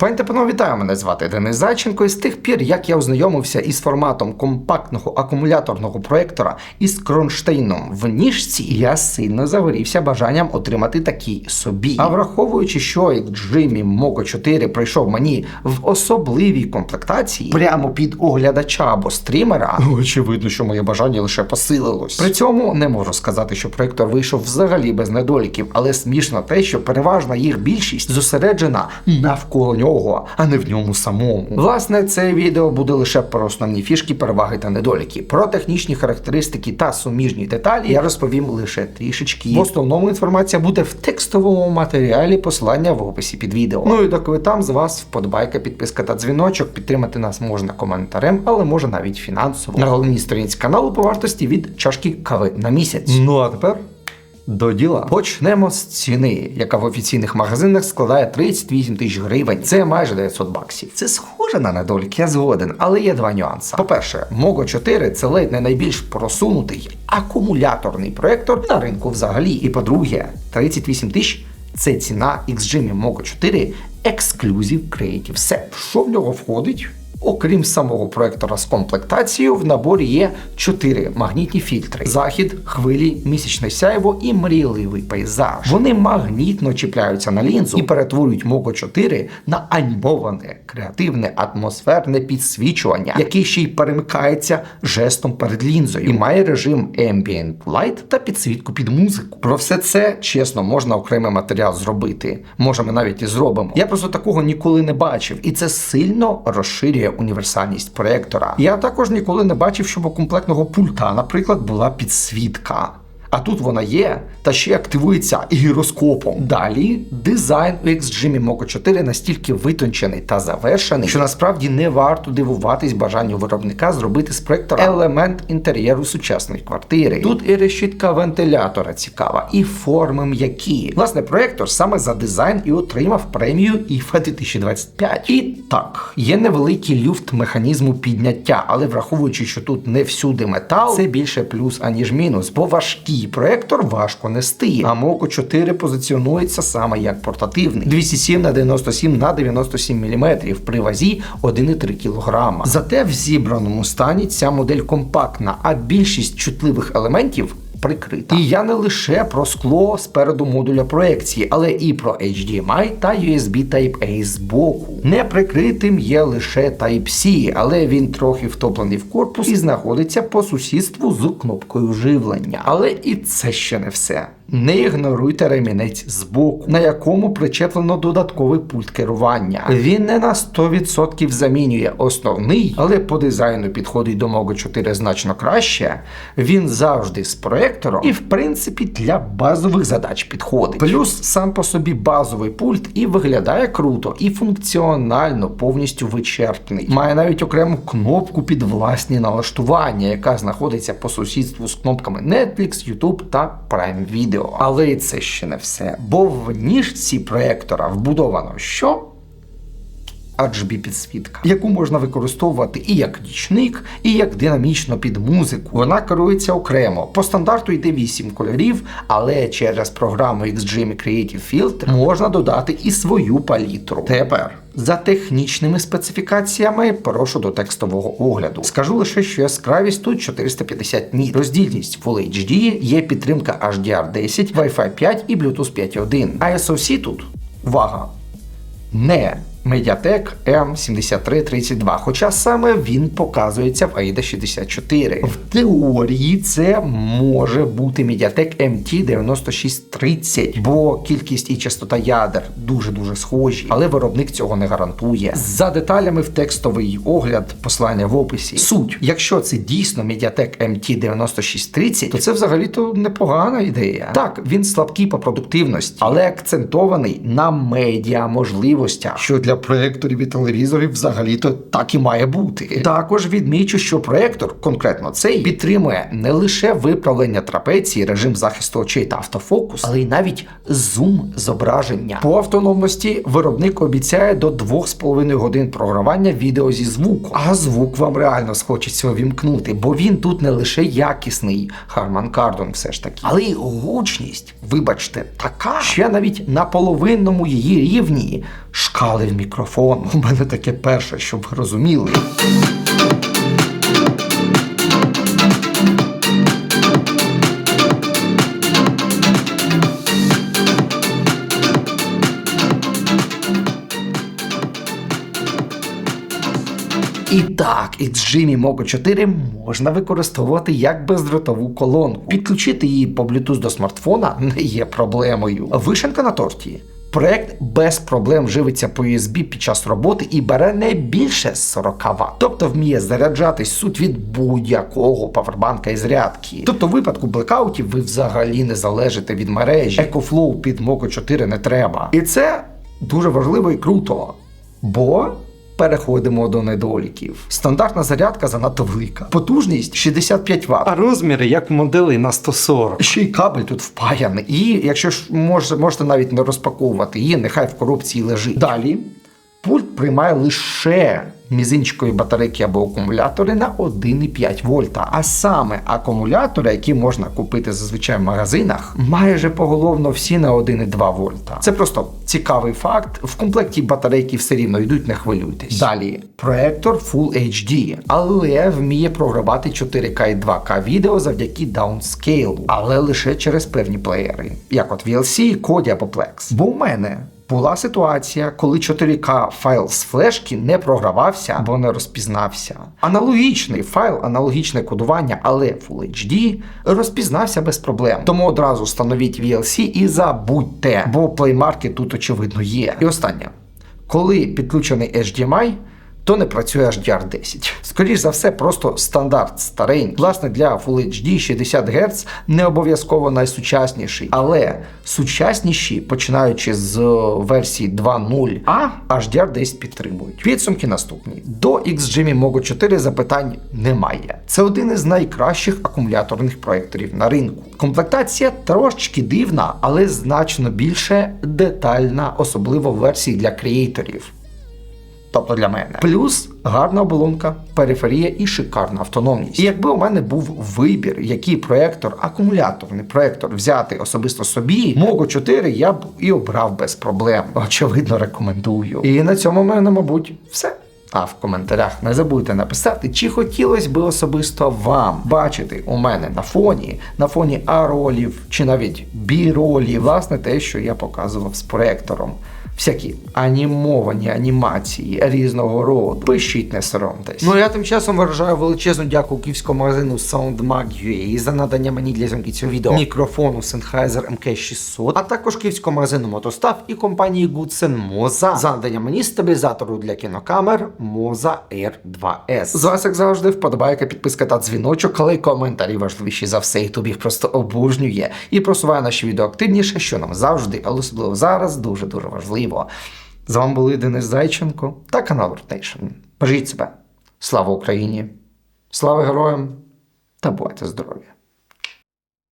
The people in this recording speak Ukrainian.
Пані панове, вітаю, мене звати Денис Зайченко. І з тих пір, як я ознайомився із форматом компактного акумуляторного проектора із кронштейном в ніжці, я сильно загорівся бажанням отримати такий собі. А враховуючи, що як Джимі Моко 4 прийшов мені в особливій комплектації прямо під оглядача або стрімера, очевидно, що моє бажання лише посилилось. При цьому не можу сказати, що проектор вийшов взагалі без недоліків, але смішно те, що переважна їх більшість зосереджена навколо нього, а не в ньому самому. Власне, це відео буде лише про основні фішки, переваги та недоліки. Про технічні характеристики та суміжні деталі я розповім лише трішечки. В основному інформація буде в текстовому матеріалі, посилання в описі під відео. Ну і доки ви там з вас вподобайка, підписка та дзвіночок. Підтримати нас можна коментарем, але може навіть фінансово. На головній сторінці каналу по вартості від чашки кави на місяць. Ну а тепер. До діла почнемо з ціни, яка в офіційних магазинах складає 38 тисяч гривень. Це майже 900 баксів. Це схоже на недолік, я згоден, але є два нюанси. По-перше, Mogo 4 це ледь не найбільш просунутий акумуляторний проектор на ринку взагалі. І по-друге, 38 тисяч це ціна XGM Mogo 4 Exclusive Creative Set. Що в нього входить? Окрім самого проектора з комплектацією, в наборі є чотири магнітні фільтри: захід, хвилі, місячне сяйво і мрійливий пейзаж. Вони магнітно чіпляються на лінзу і перетворюють Mogo 4 на анімоване, креативне, атмосферне підсвічування, яке ще й перемикається жестом перед лінзою і має режим Ambient Light та підсвітку під музику. Про все це чесно можна окремий матеріал зробити. Може, ми навіть і зробимо. Я просто такого ніколи не бачив, і це сильно розширює універсальність проектора. Я також ніколи не бачив, щоб у комплектного пульта, наприклад, була підсвітка. А тут вона є, та ще активується гіроскопом. Далі дизайн у XGM Moco 4 настільки витончений та завершений, що насправді не варто дивуватись бажанню виробника зробити з проектора елемент інтер'єру сучасної квартири. Тут і решітка вентилятора цікава, і форми м'які. Власне, проектор саме за дизайн і отримав премію IFA 2025. І так, є невеликий люфт механізму підняття, але враховуючи, що тут не всюди метал, це більше плюс аніж мінус, бо важкий проектор важко нести. А Moco 4 позиціонується саме як портативний 207 на 97 на 97 мм при вазі 1,3 кг. Зате в зібраному стані ця модель компактна, а більшість чутливих елементів. Прикрита. І я не лише про скло спереду модуля проекції, але і про HDMI та USB Type-A з боку. Не прикритим є лише Type-C, але він трохи втоплений в корпус і знаходиться по сусідству з кнопкою живлення. Але і це ще не все. Не ігноруйте ремінець збоку, на якому причеплено додатковий пульт керування. Він не на 100% замінює основний, але по дизайну підходить до Mogo 4 значно краще. Він завжди з проектором і, в принципі, для базових задач підходить. Плюс сам по собі базовий пульт і виглядає круто, і функціонально повністю вичерпний. Має навіть окрему кнопку під власні налаштування, яка знаходиться по сусідству з кнопками Netflix, YouTube та Prime Video. Але і це ще не все. Бо в ніжці проектора вбудовано що? RGB підсвітка, яку можна використовувати і як нічник, і як динамічно під музику. Вона керується окремо. По стандарту йде 8 кольорів, але через програму XGM Creative Filter можна додати і свою палітру. Тепер. За технічними специфікаціями прошу до текстового огляду. Скажу лише, що яскравість тут 450 ніт, роздільність Full HD, є підтримка HDR10, Wi-Fi 5 і Bluetooth 5.1. А SoC тут увага! Не Mediatek M7332, хоча саме він показується в AIDA 64. В теорії це може бути Mediatek MT9630, бо кількість і частота ядер дуже-дуже схожі, але виробник цього не гарантує. За деталями в текстовий огляд послання в описі. Суть, якщо це дійсно Mediatek MT9630, то це взагалі-то непогана ідея. Так, він слабкий по продуктивності, але акцентований на медіа можливостях, що для проекторів і телевізорів взагалі-то так і має бути. Також відмічу, що проектор, конкретно цей, підтримує не лише виправлення трапеції, режим захисту очей та автофокус, але й навіть зум зображення. По автономності виробник обіцяє до 2,5 годин програвання відео зі звуку, а звук вам реально схочеться увімкнути, бо він тут не лише якісний, Harman Kardon все ж таки, але й гучність, вибачте, така, що я навіть на половинному її рівні шкалив мікрофон. У мене таке перше, щоб ви розуміли. І так, XGMI Mogo 4 можна використовувати як бездротову колонку. Підключити її по Bluetooth до смартфона не є проблемою. Вишенка на торті. Проект без проблем живиться по USB під час роботи і бере не більше 40 Вт. Тобто вміє заряджатись суть від будь-якого павербанка і зарядки. Тобто, в випадку блекаутів ви взагалі не залежите від мережі. EcoFlow під Moco 4 не треба. І це дуже важливо і круто. Бо переходимо до недоліків. Стандартна зарядка занадто велика. Потужність 65 Вт. А розміри як в моделі на 140. Ще й кабель тут впаяний. І якщо ж може, можете навіть не розпаковувати її, нехай в коробці лежить. Далі пульт приймає лише мізинчикові батарейки або акумулятори на 1,5 вольта. А саме акумулятори, які можна купити зазвичай в магазинах, майже поголовно всі на 1,2 вольта. Це просто цікавий факт. В комплекті батарейки все рівно йдуть, не хвилюйтесь. Далі проектор Full HD, але вміє програвати 4К і 2К відео завдяки даунскейлу, але лише через певні плеєри, як от VLC, Kodi або Plex. Бо у мене була ситуація, коли 4К файл з флешки не програвався або не розпізнався. Аналогічний файл, аналогічне кодування, але Full HD розпізнався без проблем. Тому одразу встановіть VLC і забудьте, бо плеймарки тут очевидно є. І останнє. Коли підключений HDMI, то не працює HDR10. Скоріш за все, просто стандарт старенький. Власне, для Full HD 60 Гц не обов'язково найсучасніший, але сучасніші, починаючи з версії 2.0, а HDR10 підтримують. Підсумки наступні. До XGMI Mogo 4 запитань немає. Це один із найкращих акумуляторних проєкторів на ринку. Комплектація трошечки дивна, але значно більше детальна, особливо в версії для креаторів тобто для мене. Плюс гарна оболонка, периферія і шикарна автономність. І якби у мене був вибір, який проектор, акумуляторний проектор взяти особисто собі, Mogo 4 я б і обрав без проблем. Очевидно, рекомендую. І на цьому в мене, мабуть, все. А в коментарях не забудьте написати, чи хотілося би особисто вам бачити у мене на фоні, на фоні А-ролів чи навіть Бі-ролів, власне, те, що я показував з проектором. Всякі анімовані анімації різного роду. Пишіть, не соромтесь. Ну я тим часом виражаю величезну дяку київському магазину SoundMag.ua за надання мені для зйомки цього відео мікрофону Sennheiser MK600, а також київському магазину Мотостав і компанії Goodsen Moza за надання мені стабілізатору для кінокамер Moza R2S. З вас, як завжди, вподобайка, підписка та дзвіночок, але й коментарі важливіші за все. Ютуб їх просто обожнює і просуває наші відео активніше, що нам завжди, але особливо зараз, дуже дуже важливо. З вами були Денис Зайченко та канал Ротейшн. Бережіть себе. Слава Україні! Слава героям та бувайте здорові!